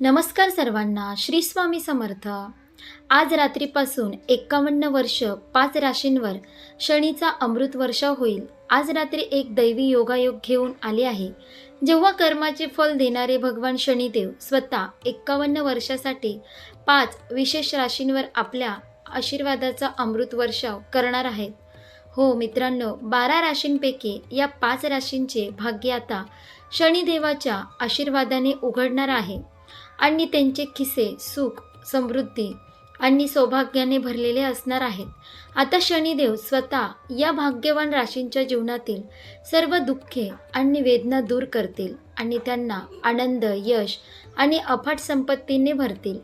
नमस्कार सर्वांना श्री स्वामी समर्थ. आज रात्रीपासून एक्कावन्न वर्ष पाच राशींवर शनीचा अमृत वर्षाव होईल. आज रात्री एक दैवी योगायोग घेऊन आले आहे. जेव्हा कर्माचे फल देणारे भगवान शनिदेव स्वतः एक्कावन्न वर्षासाठी पाच विशेष राशींवर आपल्या आशीर्वादाचा अमृत वर्षाव करणार आहेत. हो मित्रांनो बारा राशींपैकी या पाच राशींचे भाग्य आता शनिदेवाच्या आशीर्वादाने उघडणार आहे. आणि त्यांचे खिसे सुख समृद्धी आणि सौभाग्याने भरलेले असणार आहेत. आता शनिदेव स्वतः या भाग्यवान राशींच्या जीवनातील सर्व दुःखे आणि वेदना दूर करतील आणि त्यांना आनंद यश आणि अफाट संपत्तीने भरतील.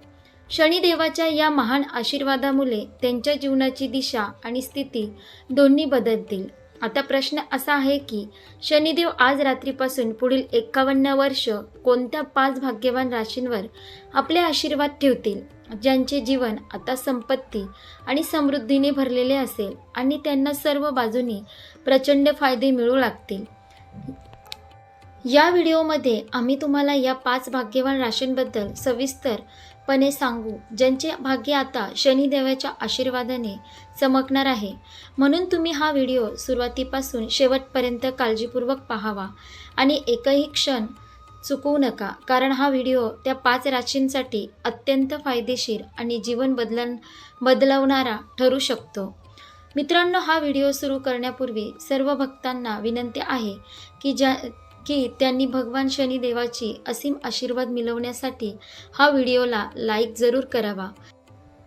शनिदेवाच्या या महान आशीर्वादामुळे त्यांच्या जीवनाची दिशा आणि स्थिती दोन्ही बदलतील. आता प्रश्न असा आहे की शनिदेव आज रात्रीपासून पुढील एक्कावन्न वर्ष कोणत्या पाच भाग्यवान राशींवर आपले आशीर्वाद ठेवतील? ज्यांचे जीवन आता संपत्ती आणि समृद्धीने भरलेले असेल आणि त्यांना सर्व बाजूनी प्रचंड फायदे मिळू लागतील. या व्हिडिओमध्ये आम्ही तुम्हाला या पाच भाग्यवान राशींबद्दल सविस्तर पणे सांगू ज्यांचे भाग्य आता शनिदेवाच्या आशीर्वादाने चमकणार आहे. म्हणून तुम्ही हा व्हिडिओ सुरुवातीपासून शेवटपर्यंत काळजीपूर्वक पाहावा आणि एकही क्षण चुकवू नका कारण हा व्हिडिओ त्या पाच राशींसाठी अत्यंत फायदेशीर आणि जीवन बदलन बदलवणारा ठरू शकतो. मित्रांनो हा व्हिडिओ सुरू करण्यापूर्वी सर्व भक्तांना विनंती आहे की ज्या की त्यांनी भगवान शनिदेवाची असीम आशीर्वाद मिळवण्यासाठी हा व्हिडिओला लाईक जरूर करावा.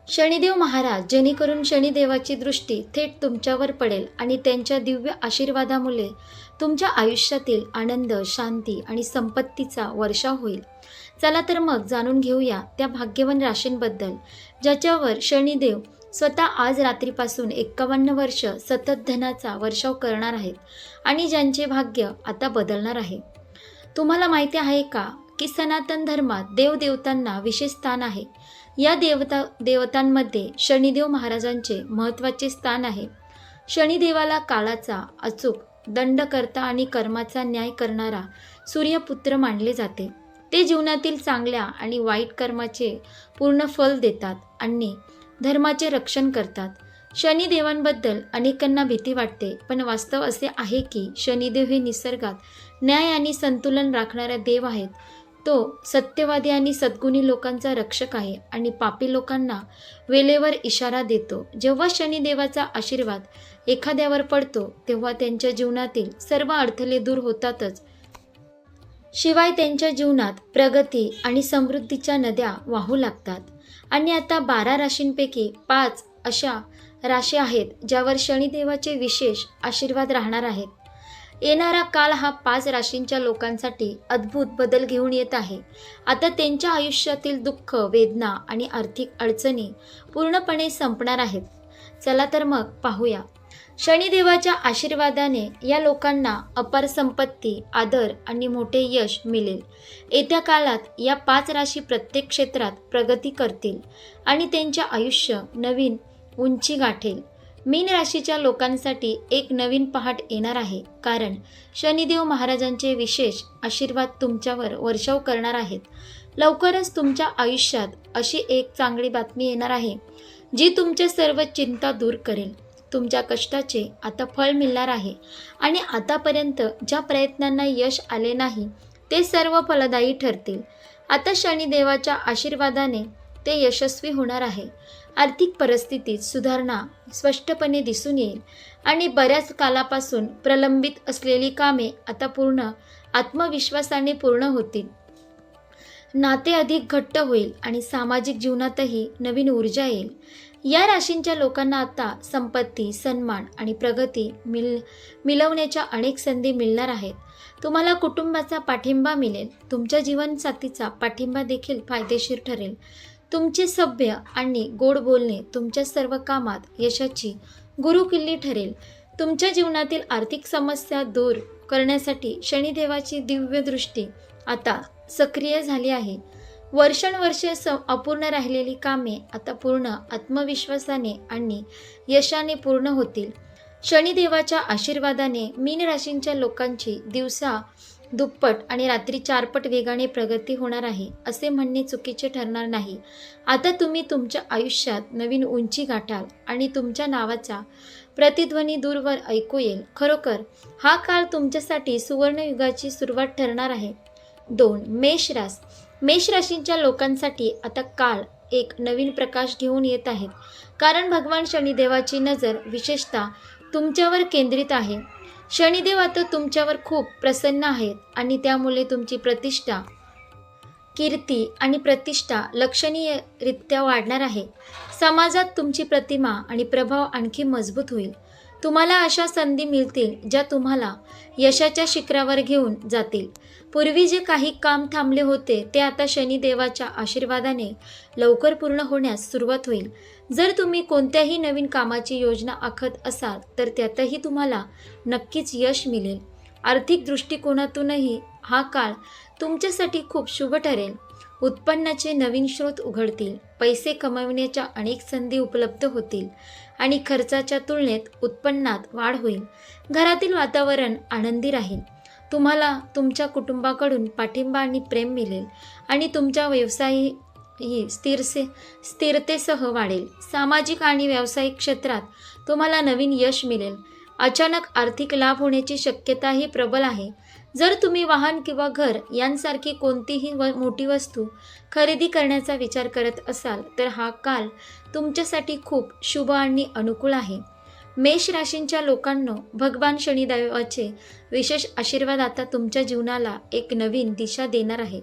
शनिदेव महाराज जेणेकरून शनिदेवाची दृष्टी थेट तुमच्यावर पडेल आणि त्यांच्या दिव्य आशीर्वादामुळे तुमच्या आयुष्यातील आनंद शांती आणि संपत्तीचा वर्षाव होईल. चला तर मग जाणून घेऊया त्या भाग्यवान राशींबद्दल ज्याच्यावर शनिदेव स्वतः आज रात्रीपासून एक्कावन्न वर्ष सतत धनाचा वर्षाव करणार आहेत आणि ज्यांचे भाग्य आता बदलणार आहे. तुम्हाला माहिती आहे का की सनातन धर्मात देवदेवतांना विशेष स्थान आहे. या देवता देवतांमध्ये शनिदेव महाराजांचे महत्त्वाचे स्थान आहे. शनिदेवाला काळाचा अचूक दंडकर्ता आणि कर्माचा न्याय करणारा सूर्यपुत्र मानले जाते. ते जीवनातील चांगल्या आणि वाईट कर्माचे पूर्ण फल देतात. आणि धर्माचे रक्षण करतात. शनिदेवांबद्दल अनेकांना भीती वाटते पण वास्तव असे आहे की शनिदेव हे निसर्गात न्याय आणि संतुलन राखणारा देव आहेत. तो सत्यवादी आणि सद्गुणी लोकांचा रक्षक आहे आणि पापी लोकांना वेळेवर इशारा देतो. जेव्हा शनिदेवाचा आशीर्वाद एखाद्यावर पडतो तेव्हा त्यांच्या जीवनातील सर्व अडथळे दूर होतातच. शिवाय त्यांच्या जीवनात प्रगती आणि समृद्धीच्या नद्या वाहू लागतात. आणि आता बारा राशींपैकी पाच अशा राशी आहेत ज्यावर शनिदेवाचे विशेष आशीर्वाद राहणार आहेत. येणारा काल हा पाच राशींच्या लोकांसाठी अद्भुत बदल घेऊन येत आहे. आता त्यांच्या आयुष्यातील दुःख वेदना आणि आर्थिक अडचणी पूर्णपणे संपणार आहेत. चला तर मग पाहूया. शनिदेवाच्या आशीर्वादाने या लोकांना अपार संपत्ती आदर आणि मोठे यश मिळेल. येत्या काळात या पाच राशी प्रत्येक क्षेत्रात प्रगती करतील आणि त्यांचे आयुष्य नवीन उंची गाठेल. मीन राशीच्या लोकांसाठी एक नवीन पहाट येणार आहे कारण शनिदेव महाराजांचे विशेष आशीर्वाद तुमच्यावर वर्षाव करणार आहेत. लवकरच तुमच्या आयुष्यात अशी एक चांगली बातमी येणार आहे जी तुमच्या सर्व चिंता दूर करेल. तुमच्या कष्टाचे आता फळ मिळणार आहे. आणि आतापर्यंत ज्या प्रयत्नांना यश आले नाही ते सर्व फलदायी ठरतील. आता शनिदेवाच्या आशीर्वादाने ते यशस्वी होणार आहे. आर्थिक परिस्थितीत सुधारणा स्पष्टपणे दिसून येईल. आणि बऱ्याच कालापासून प्रलंबित असलेली कामे आता पूर्ण आत्मविश्वासाने पूर्ण होतील. नाते अधिक घट्ट होईल आणि सामाजिक जीवनातही नवीन ऊर्जा येईल. या राशींच्या लोकांना आता संपत्ती सन्मान आणि प्रगती मिल मिळवण्याच्या अनेक संधी मिळणार आहेत. तुम्हाला कुटुंबाचा पाठिंबा मिळेल. तुमच्या जीवनसाथीचा पाठिंबा देखील फायदेशीर ठरेल. तुमचे सभ्य आणि गोड बोलणे तुमच्या सर्व कामात यशाची गुरुकिल्ली ठरेल. तुमच्या जीवनातील आर्थिक समस्या दूर करण्यासाठी शनिदेवाची दिव्य दृष्टी आता सक्रिय झाली आहे. वर्षानुवर्षे स अपूर्ण राहिलेली कामे आता पूर्ण आत्मविश्वासाने आणि यशाने पूर्ण होतील. शनिदेवाच्या आशीर्वादाने मीन राशींच्या लोकांची दिवसा दुप्पट आणि रात्री चारपट वेगाने प्रगती होणार आहे असे म्हणणे चुकीचे ठरणार नाही. आता तुम्ही तुमच्या आयुष्यात नवीन उंची गाठाल आणि तुमच्या नावाचा प्रतिध्वनी दूरवर ऐकू येईल. खरोखर हा काळ तुमच्यासाठी सुवर्णयुगाची सुरुवात ठरणार आहे. दोन मेष रास मेष राशींच्या लोकांसाठी आता काळ एक नवीन प्रकाश घेऊन येत आहेत. कारण भगवान शनिदेवाची नजर विशेषतः तुमच्यावर केंद्रित आहे. शनिदेव आता तुमच्यावर खूप प्रसन्न आहेत आणि त्यामुळे तुमची प्रतिष्ठा कीर्ती आणि प्रतिष्ठा लक्षणीयरित्या वाढणार आहे. समाजात तुमची प्रतिमा आणि प्रभाव आणखी मजबूत होईल. तुम्हाला अशा संधी मिळतील ज्या तुम्हाला यशाच्या शिखरावर घेऊन जातील. पूर्वी जे काही काम थांबले होते ते आता शनिदेवाच्या आशीर्वादाने लवकर पूर्ण होण्यास सुरुवात होईल. जर तुम्ही कोणत्याही नवीन कामाची योजना आखत असाल तर त्यातही तुम्हाला नक्कीच यश मिळेल. आर्थिक दृष्टिकोनातूनही हा काळ तुमच्यासाठी खूप शुभ ठरेल. उत्पन्नाचे नवीन स्रोत उघडतील पैसे कमविण्याच्या अनेक संधी उपलब्ध होतील. आणि खर्चाच्या तुलनेत उत्पन्नात वाढ होईल. घरातील वातावरण आनंदी राहील. तुम्हाला तुमच्या कुटुंबाकडून पाठिंबा आणि प्रेम मिळेल आणि तुमच्या व्यवसाय ही स्थिरसे स्थिरतेसह वाढेल. सामाजिक आणि व्यावसायिक क्षेत्रात तुम्हाला नवीन यश मिळेल. अचानक आर्थिक लाभ होण्याची शक्यताही प्रबल आहे. जर तुम्ही वाहन किंवा घर यांसारखी कोणतीही व मोठी वस्तू खरेदी करण्याचा विचार करत असाल तर हा काल तुमच्यासाठी खूप शुभ आणि अनुकूल आहे. मेष राशींच्या लोकांनो भगवान शनिदेवाचे विशेष आशीर्वाद आता तुमच्या जीवनाला एक नवीन दिशा देणार आहे.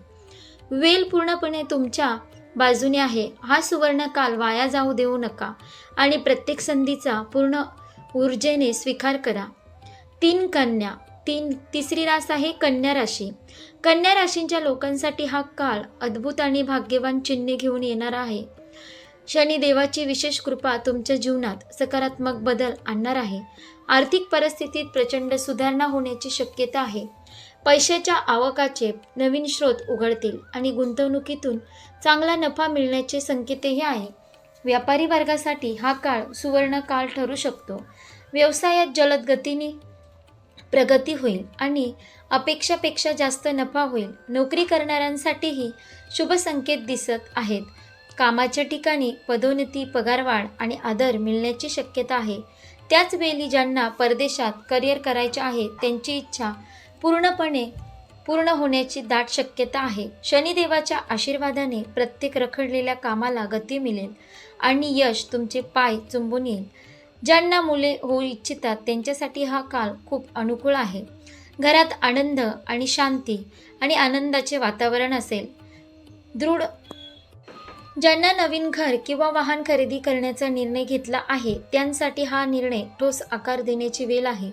वेल पूर्णपणे तुमच्या बाजूने आहे. हा सुवर्ण काल वाया जाऊ देऊ नका आणि प्रत्येक संधीचा पूर्ण ऊर्जेने स्वीकार करा. तीन कन्या तीन तिसरी रास आहे कन्या राशी. कन्या राशींच्या लोकांसाठी हा काळ अद्भुत आणि भाग्यवान चिन्हे घेऊन येणार आहे. शनिदेवाची विशेष कृपा तुमच्या जीवनात सकारात्मक बदल आणणार आहे. आर्थिक परिस्थितीत प्रचंड सुधारणा होण्याची शक्यता आहे. पैशाच्या आवकाचे नवीन स्रोत उघडतील आणि गुंतवणुकीतून चांगला नफा मिळण्याचे संकेतही आहे. व्यापारी वर्गासाठी हा काळ सुवर्ण काळ ठरू शकतो. व्यवसायात जलद गतीने प्रगती होईल आणि अपेक्षापेक्षा जास्त नफा होईल. नोकरी करणाऱ्यांसाठीही शुभ संकेत दिसत आहेत. कामाच्या ठिकाणी पदोन्नती पगारवाढ आणि आदर मिळण्याची शक्यता आहे. त्याच वेळी ज्यांना परदेशात करिअर करायचे आहे त्यांची इच्छा पूर्णपणे पूर्ण होण्याची दाट शक्यता आहे. शनिदेवाच्या आशीर्वादाने प्रत्येक रखडलेल्या कामाला गती मिळेल आणि यश तुमचे पाय चुंबून येईल. ज्यांना मुले होऊ इच्छितात त्यांच्यासाठी हा काळ खूप अनुकूल आहे. घरात आनंद आणि शांती आणि आनंदाचे वातावरण असेल. दृढ ज्यांना नवीन घर किंवा वाहन खरेदी करण्याचा निर्णय घेतला आहे त्यांसाठी हा निर्णय ठोस आकार देण्याची वेळ आहे.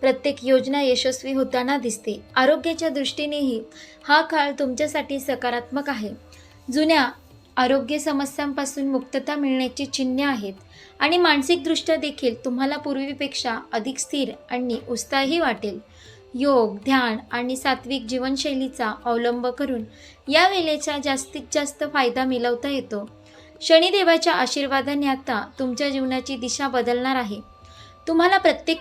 प्रत्येक योजना यशस्वी होताना दिसते. आरोग्याच्या दृष्टीनेही हा काळ तुमच्यासाठी सकारात्मक आहे. जुन्या आरोग्य समस्यांपासून मुक्तता मिळण्याची चिन्हे आहेत. आणि मानसिकदृष्ट्या देखील तुम्हाला पूर्वीपेक्षा अधिक स्थिर आणि उत्साही वाटेल. योग ध्यान आणि सात्विक जीवनशैलीचा अवलंब करून या वेळेचा जास्तीत जास्त फायदा मिळवता येतो. शनिदेवाच्या आशीर्वादाने आता तुमच्या जीवनाची दिशा बदलणार आहे. तुम्हाला प्रत्येक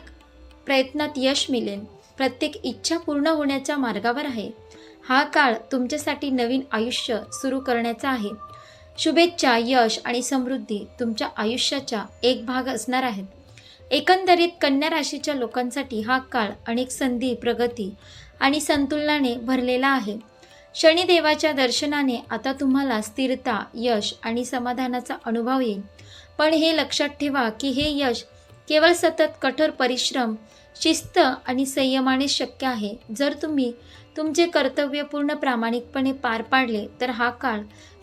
प्रयत्नात यश मिळेल. प्रत्येक इच्छा पूर्ण होण्याच्या मार्गावर आहे. हा काळ तुमच्यासाठी नवीन आयुष्य सुरू करण्याचा आहे. शुभेच्छा यश आणि समृद्धी तुमच्या आयुष्याचा एक भाग असणार आहेत. एकंदरीत कन्या राशीच्या लोकांसाठी हा काळ अनेक संधी प्रगती आणि संतुलनाने भरलेला आहे. शनिदेवाच्या दर्शनाने आता तुम्हाला स्थिरता यश आणि समाधानाचा अनुभव येईल. पण हे लक्षात ठेवा की हे यश केवळ सतत कठोर परिश्रम शिस्त आणि संयमाने शक्य आहे. जर तुम्ही तुमचे कर्तव्य पूर्ण प्रामाणिकपणे पार पाडले तर हा काळ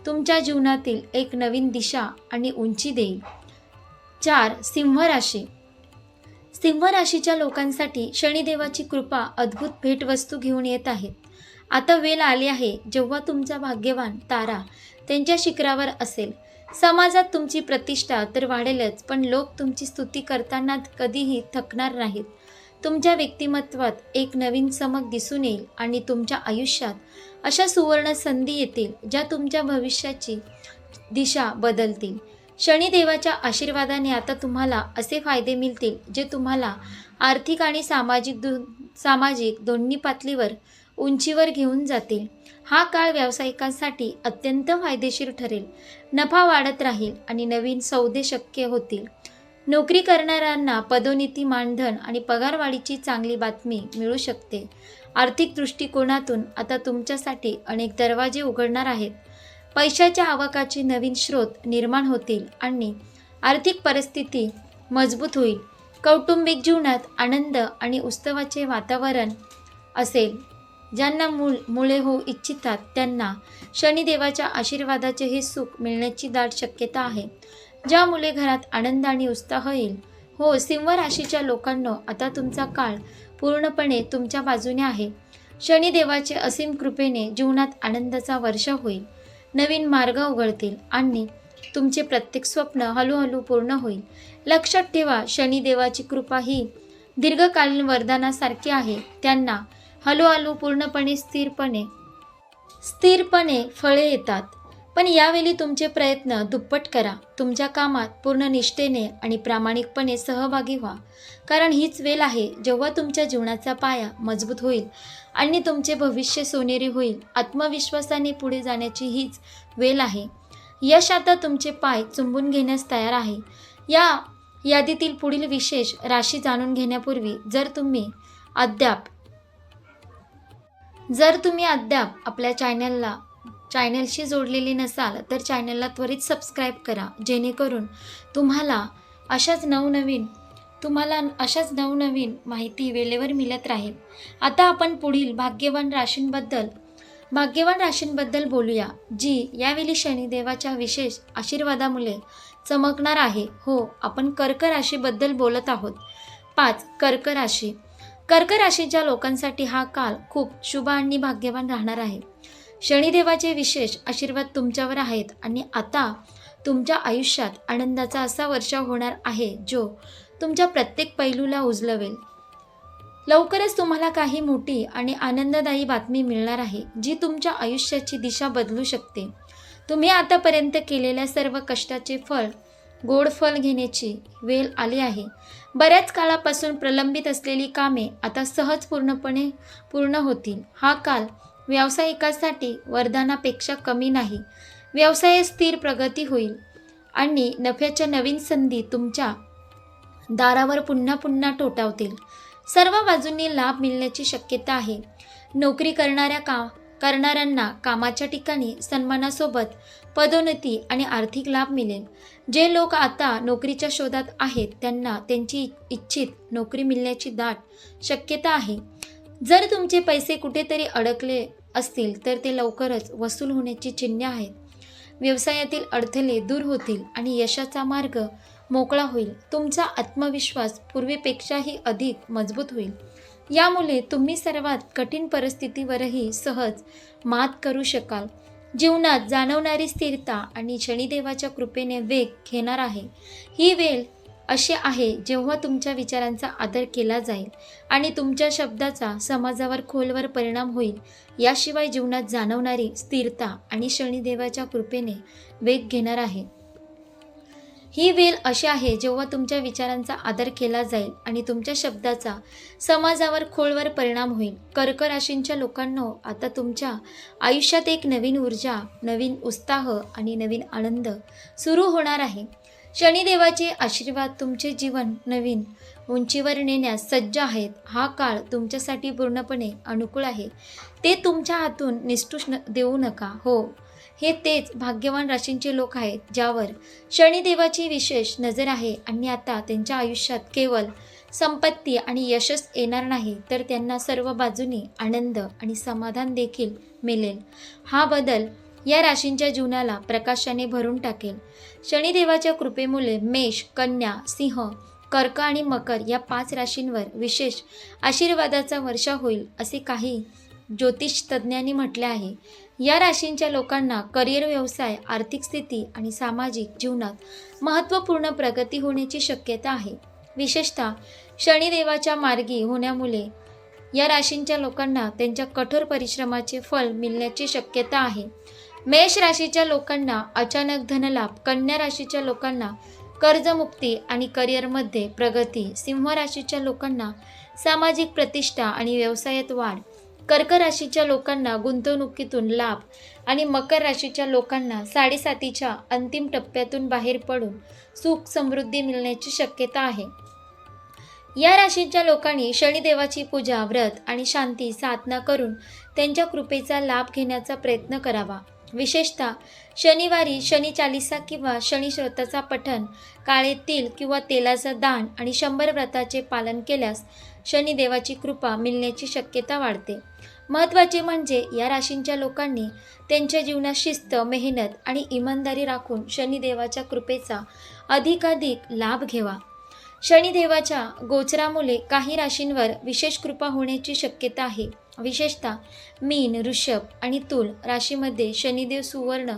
तुमच्या जीवनातील एक नवीन दिशा आणि उंची देईल. चार सिंह राशी सिंह राशीच्या लोकांसाठी शनिदेवाची कृपा अद्भुत भेटवस्तू घेऊन येत आहेत आता वेळ आली आहे जेव्हा तुमचा भाग्यवान तारा त्यांच्या शिखरावर असेल. समाजात तुमची प्रतिष्ठा तर वाढेलच पण लोक तुमची स्तुती करताना कधीही थकणार नाहीत. तुमच्या व्यक्तिमत्वात एक नवीन चमक दिसून येईल आणि तुमच्या आयुष्यात अशा सुवर्ण संधी येतील ज्या तुमच्या भविष्याची दिशा बदलतील. शनिदेवाच्या आशीर्वादाने आता तुम्हाला असे फायदे मिळतील जे तुम्हाला आर्थिक आणि सामाजिक दु सामाजिक दोन्ही पातळीवर उंचीवर घेऊन जातील. हा काळ व्यावसायिकांसाठी अत्यंत फायदेशीर ठरेल. नफा वाढत राहील आणि नवीन सौदे शक्य होतील. नोकरी करणाऱ्यांना पदोन्नती मानधन आणि पगारवाढीची चांगली बातमी मिळू शकते. आर्थिक दृष्टिकोनातून आता तुमच्यासाठी अनेक दरवाजे उघडणार आहेत. पैशाच्या आवकाचे नवीन स्रोत निर्माण होतील आणि आर्थिक परिस्थिती मजबूत होईल. कौटुंबिक जीवनात आनंद आणि उत्सवाचे वातावरण असेल ज्यांना मूल मुळे होऊ इच्छितात त्यांना शनिदेवाच्या आशीर्वादाचे हे सुख मिळण्याची दाट शक्यता आहे. ज्या मुले घरात आनंद आणि उत्साह येईल. हो सिंह राशीच्या लोकांनो आता तुमचा काळ पूर्णपणे तुमच्या बाजूने आहे. शनिदेवाचे असीम कृपेने जीवनात आनंदाचा वर्ष होईल. नवीन मार्ग उघडतील आणि तुमचे प्रत्येक स्वप्न हळूहळू पूर्ण होईल. लक्षात ठेवा शनिदेवाची कृपा ही दीर्घकालीन वरदानासारखी आहे. त्यांना हळूहळू पूर्णपणे स्थिरपणे स्थिरपणे फळे येतात. पण यावेळी तुमचे प्रयत्न दुप्पट करा. तुमच्या कामात पूर्ण निष्ठेने आणि प्रामाणिकपणे सहभागी व्हा. कारण हीच वेळ आहे जेव्हा तुमच्या जीवनाचा पाया मजबूत होईल आणि तुमचे भविष्य सोनेरी होईल आत्मविश्वासाने पुढे जाण्याची हीच वेळ आहे. यश आता तुमचे पाय चुंबून घेण्यास तयार आहे. या यादीतील पुढील विशेष राशी जाणून घेण्यापूर्वी जर तुम्ही अद्याप जर तुम्ही अद्याप आपल्या चॅनलला चॅनलशी जोडलेले नसाल तर चॅनलला त्वरित सबस्क्राईब करा. जेणेकरून तुम्हाला अशाच नवनवीन तुम्हाला अशाच नवनवीन माहिती वेळेवर मिळत राहील. आता आपण पुढील भाग्यवान राशींबद्दल भाग्यवान राशींबद्दल बोलूया जी यावेळी शनिदेवाच्या विशेष आशीर्वादामुळे चमकणार आहे. हो आपण कर्क राशीबद्दल बोलत आहोत. पाच कर्क राशी. कर्क राशीच्या लोकांसाठी हा काल खूप शुभ आणि भाग्यवान राहणार आहे. शनिदेवाचे विशेष आशीर्वाद तुमच्यावर आहेत आणि आता तुमच्या आयुष्यात आनंदाचा असा वर्षाव होणार आहे जो तुमच्या प्रत्येक पैलूला उजलवेल. लवकरच तुम्हाला काही मोठी आणि आनंददायी बातमी मिळणार आहे जी तुमच्या आयुष्याची दिशा बदलू शकते. तुम्ही आतापर्यंत केलेल्या सर्व कष्टाचे फळ गोड फल घेण्याची वेळ आली आहे. बऱ्याच काळापासून प्रलंबित असलेली कामे आता सहज पूर्णपणे पूर्ण होतील. हा काल व्यावसायिकासाठी वरदानापेक्षा कमी नाही. व्यवसाय स्थिर प्रगती होईल. आणि नफ्याच्या नवीन संधी तुमच्या दारावर पुन्हा पुन्हा टोटावतील. सर्व बाजूंनी लाभ मिळण्याची शक्यता आहे. नोकरी करणाऱ्या का करणाऱ्यांना कामाच्या ठिकाणी सन्मानासोबत पदोन्नती आणि आर्थिक लाभ मिळेल. जे लोक आता नोकरीच्या शोधात आहेत त्यांना त्यांची इच्छित नोकरी मिळण्याची दाट शक्यता आहे. जर तुमचे पैसे कुठेतरी अडकले असतील तर ते लवकरच वसूल होण्याची चिन्हे आहेत. व्यवसायातील अडथळे दूर होतील आणि यशाचा मार्ग मोकळा होईल. तुमचा आत्मविश्वास पूर्वीपेक्षाही अधिक मजबूत होईल. यामुळे तुम्ही सर्वात कठीण परिस्थितीवरही सहज मात करू शकाल. जीवनात जाणवणारी स्थिरता आणि शनिदेवाच्या कृपेने वेग घेणार आहे. ही वेळ असे आहे जेव्हा तुमच्या विचारांचा आदर केला जाईल आणि तुमच्या शब्दाचा समाजावर खोलवर परिणाम होईल. याशिवाय जीवनात जाणवणारी स्थिरता आणि शनिदेवाच्या कृपेने वेग घेणार आहे. ही वेल अशी आहे जेव्हा तुमच्या विचारांचा आदर केला जाईल आणि तुमच्या शब्दाचा समाजावर खोलवर परिणाम होईल. कर्क राशींच्या लोकांनो आता तुमच्या आयुष्यात एक नवीन ऊर्जा नवीन उत्साह आणि नवीन आनंद सुरू होणार आहे. शनिदेवाचे आशीर्वाद तुमचे जीवन नवीन उंचीवर नेण्यास सज्ज आहेत. हा काळ तुमच्यासाठी पूर्णपणे अनुकूल आहे. ते तुमच्या हातून निष्ठूष न देऊ नका. हो. हे तेच भाग्यवान राशींचे लोक आहेत ज्यावर शनिदेवाची विशेष नजर आहे आणि आता त्यांच्या आयुष्यात केवळ संपत्ती आणि यशच येणार नाही तर त्यांना सर्व बाजूनी आनंद आणि समाधान देखील मिळेल. हा बदल या राशींच्या जीवनाला प्रकाशाने भरून टाकेल शनिदेवाच्या कृपेमुळे मेष कन्या सिंह कर्क आणि मकर या पाच राशींवर विशेष आशीर्वादाचा वर्षा होईल असे काही ज्योतिष तज्ज्ञांनी म्हटले आहे. या राशींच्या लोकांना करिअर व्यवसाय आर्थिक स्थिती आणि सामाजिक जीवनात महत्त्वपूर्ण प्रगती होण्याची शक्यता आहे. विशेषतः शनिदेवाच्या मार्गी होण्यामुळे या राशींच्या लोकांना त्यांच्या कठोर परिश्रमाचे फल मिळण्याची शक्यता आहे. मेष राशीच्या लोकांना अचानक धनलाभ कन्या राशीच्या लोकांना कर्जमुक्ती आणि करिअरमध्ये प्रगती सिंह राशीच्या लोकांना सामाजिक प्रतिष्ठा आणि व्यवसायात वाढ कर्क राशीच्या लोकांना गुंतवणुकीतून लाभ आणि मकर राशीच्या लोकांना साडेसातीच्या अंतिम टप्प्यातून बाहेर पडून सुख समृद्धी मिळण्याची शक्यता आहे. या राशीच्या लोकांनी शनिदेवाची पूजा व्रत आणि शांती साधना करून त्यांच्या कृपेचा लाभ घेण्याचा प्रयत्न करावा. विशेषतः शनिवारी शनी चालिसा किंवा शनी श्रोताचा पठण काळे तिल किंवा तेलाचं दान आणि शंभर व्रताचे पालन केल्यास शनिदेवाची कृपा मिळण्याची शक्यता वाढते. महत्त्वाचे म्हणजे या राशींच्या लोकांनी त्यांच्या जीवनात शिस्त मेहनत आणि इमानदारी राखून शनिदेवाच्या कृपेचा अधिकाधिक लाभ घ्यावा. शनिदेवाच्या गोचरामुळे काही राशींवर विशेष कृपा होण्याची शक्यता आहे. विशेषतः मीन ऋषभ आणि तुल राशीमध्ये शनिदेव सुवर्ण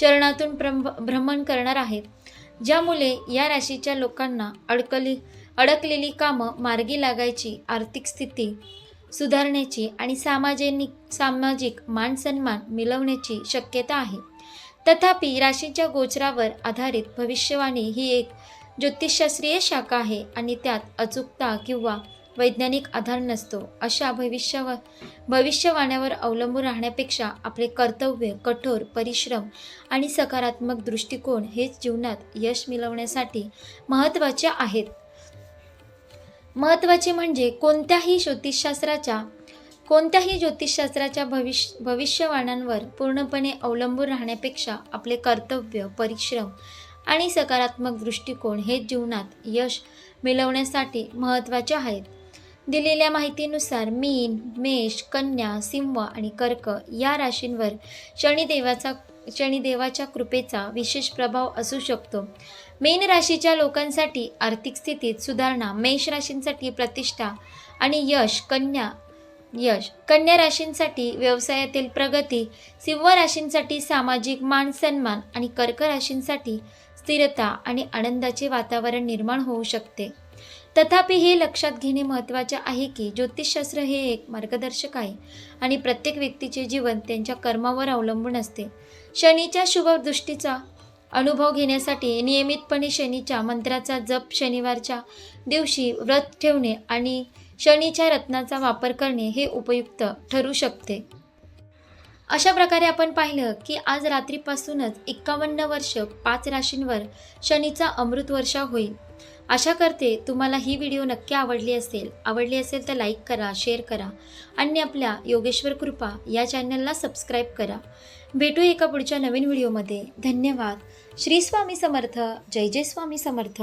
चरणातून भ्रम भ्रमण करणार आहेत. ज्यामुळे या राशीच्या लोकांना अडकली अडकलेली कामं मार्गी लागायची आर्थिक स्थिती सुधारण्याची आणि सामाजिक सामाजिक मानसन्मान मिळवण्याची शक्यता आहे. तथापि राशीच्या गोचरावर आधारित भविष्यवाणी ही एक ज्योतिषशास्त्रीय शाखा आहे आणि त्यात अचूकता किंवा वैज्ञानिक आधार नसतो. अशा भविष्यावर भविष्यवाण्यावर अवलंबून राहण्यापेक्षा आपले कर्तव्य कठोर परिश्रम आणि सकारात्मक दृष्टिकोन हेच जीवनात यश मिळवण्यासाठी महत्त्वाचे आहेत. महत्त्वाचे म्हणजे कोणत्याही ज्योतिषशास्त्राच्या कोणत्याही ज्योतिषशास्त्राच्या भविष्य भविष्यवाण्यांवर पूर्णपणे अवलंबून राहण्यापेक्षा आपले कर्तव्य परिश्रम आणि सकारात्मक दृष्टिकोन हे जीवनात यश मिळवण्यासाठी महत्त्वाचे आहेत. दिलेल्या माहितीनुसार मीन मेष कन्या सिंह आणि कर्क या राशींवर शनिदेवाचा शनिदेवाच्या कृपेचा विशेष प्रभाव असू शकतो. मेन राशीच्या लोकांसाठी आर्थिक स्थितीत सुधारणा मेष राशींसाठी प्रतिष्ठा आणि यश कन्या यश. कन्या राशींसाठी व्यवसायातील प्रगती सिंह राशींसाठी सामाजिक मान सन्मान आणि कर्क राशींसाठी स्थिरता आणि आनंदाचे वातावरण निर्माण होऊ शकते. तथापि हे लक्षात घेणे महत्त्वाचे आहे की ज्योतिषशास्त्र हे एक मार्गदर्शक आहे आणि प्रत्येक व्यक्तीचे जीवन त्यांच्या कर्मावर अवलंबून असते. शनीच्या शुभदृष्टीचा अनुभव घेण्यासाठी नियमितपणे शनीच्या मंत्राचा जप शनिवारच्या दिवशी व्रत ठेवणे आणि शनीच्या रत्नाचा वापर करणे हे उपयुक्त ठरू शकते. अशा प्रकारे आपण पाहिलं की आज रात्रीपासूनच एक्कावन्न वर्ष पाच राशींवर शनीचा अमृत वर्षा होईल. आशा करते तुम्हाला ही व्हिडिओ नक्की आवडली असेल. आवडली असेल तर लाईक करा शेअर करा आणि आपल्या योगेश्वर कृपा या चॅनलला सबस्क्राईब करा. भेटू एका पुढच्या नवीन व्हिडिओमध्ये. धन्यवाद. श्री स्वामी समर्थ. जय जय स्वामी समर्थ.